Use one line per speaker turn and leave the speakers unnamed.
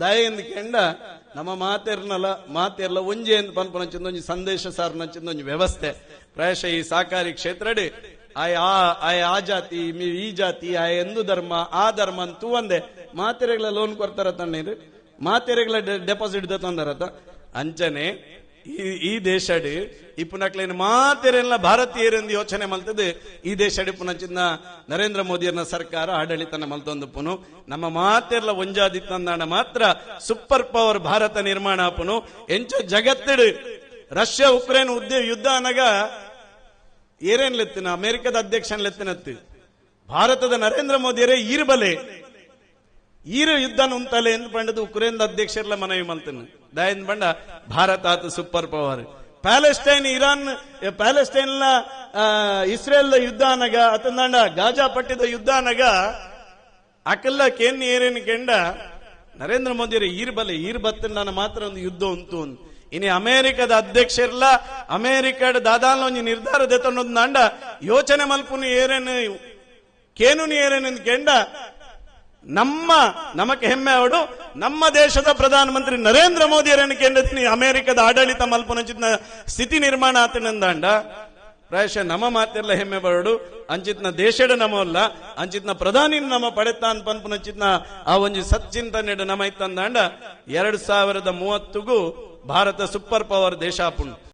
ದಯೆಂದು ಕೆಂಡ, ನಮ್ಮ ಮಾತೆರ್ನಲ, ಮಾತೆರ್ಲ ಒಂಜಿ ಎಂದು ಪನ್ಪನ ಚಿಂದೊಂಜಿ ಸಂದೇಶ ಸಾರ್ನ ಚಿಂದೊಂಜಿ ವ್ಯವಸ್ಥೆ. ಪ್ರಾಯಶಃ ಈ ಸಹಕಾರಿ ಕ್ಷೇತ್ರಡಿ, ಆಯ್ ಆ ಆಯ್ ಆ ಜಾತಿ ಈ ಜಾತಿ, ಆಯ್ ಎಂದು ಧರ್ಮ, ಆ ಧರ್ಮ ಅಂತೂ ಒಂದೇ. ಮಾತೆರೆಗಳ ಲೋನ್ ಕೊಡ್ತಾರ ತಣ್ಣೀರು ಮಾತೆರೆಗಳ ಡೆಪಾಸಿಟ್ ತಂದಾರತ? ಅಂಚನೆ ಈ ದೇಶಡ್ ಇಪ್ಪುನಕ್ಲೇನು ಮಾತೆರೆಲ್ಲ ಭಾರತೀಯರೆಂದು ಯೋಚನೆ ಮಲ್ತದೆ. ಈ ದೇಶಡಿ ಪುನಚಿನ್ನ ನರೇಂದ್ರ ಮೋದಿಯರ್ನ ಸರ್ಕಾರ ಆಡಳಿತನ ಮಲ್ತೊಂದು ಪುನು. ನಮ್ಮ ಮಾತೆರ್ಲ ಒಂಜಾದಿತ್ತಂದಾಣ ಮಾತ್ರ ಸೂಪರ್ ಪವರ್ ಭಾರತ ನಿರ್ಮಾಣ ಆಪುನು ಎಂಚ ಜಗತ್ತಿಡ್, ರಷ್ಯಾ ಉಕ್ರೇನ್ ಉದ್ಯ ಯುದ್ಧ ಅನಗ ಏರೇನ್ ಲೆತ್ತಿನ, ಅಮೆರಿಕದ ಅಧ್ಯಕ್ಷನ್ ಲೆತ್ತಿನತ್ತು. ಭಾರತದ ನರೇಂದ್ರ ಮೋದಿಯರೇ ಈರ್ಬಲೆ. ಈರು ಯುದ್ಧ ಉಂತಲೆ ಎಂದು ಪಂಡದು ಉಕ್ರೇನ್ ಅಧ್ಯಕ್ಷರ್ಲ ಮನವಿ ಮಲ್ತನು. ಬಂಡ ಭಾರತ ಆತ super power Palestine, Iran Palestine Israel ಯುದ್ಧ ಅನಗ ಅತಂದಾಂಡ, ಗಾಜಾ ಪಟ್ಟಿದ ಯುದ್ಧ ಅನಗ ಅಕಲ್ಲ ಕೇನ್ ಏರೇನು ಕೆಂಡ, ನರೇಂದ್ರ ಮೋದಿ ಈರ್ಬಲೆ ಈರ್ ನಾನು ಮಾತ್ರ ಒಂದು ಯುದ್ಧ ಉಂಟು ಅಂತ. ಇನಿ ಅಮೆರಿಕದ ಅಧ್ಯಕ್ಷರ್ಲ ಅಮೆರಿಕದ ದಾದಾಲ ಒಂದು ನಿರ್ಧಾರ ದೆತ್ತೊಂದು ಯೋಚನೆ ಮಲ್ಪುನು ಏರೇನು ಕೇನು ಏರೇನು ಕೆಂಡ ನಮ್ಮ ನಮಗೆ ಹೆಮ್ಮೆ ಅವಳು ನಮ್ಮ ದೇಶದ ಪ್ರಧಾನಮಂತ್ರಿ ನರೇಂದ್ರ ಮೋದಿ ಅವರನ್ನು ಕೇಂದ್ರ ಅಮೆರಿಕದ ಆಡಳಿತ ಮಲ್ಪನಂಚಿತ್ನ ಸ್ಥಿತಿ ನಿರ್ಮಾಣ ಆತನಂದಾಂಡ ಪ್ರಾಯಶಃ ನಮ್ಮ ಮಾತೆಲ್ಲ ಹೆಮ್ಮೆ ಬರಡು ಅಂಚಿತ್ನ ದೇಶಡ ನಮಲ್ಲ ಅಂಚಿತ್ನ ಪ್ರಧಾನಿ ನಮ್ಮ ಪಡೆತಾನ್ ಪಂಪನಂಚಿತ್ನ ಆ ಒಂದು ಸಚ್ಚಿಂತನೆ ನಮ ಇತ್ತಂದಾಂಡ ಎರಡ್ ಸಾವಿರದ ಮೂವತ್ತಗೂ ಭಾರತ ಸೂಪರ್ ಪವರ್ ದೇಶ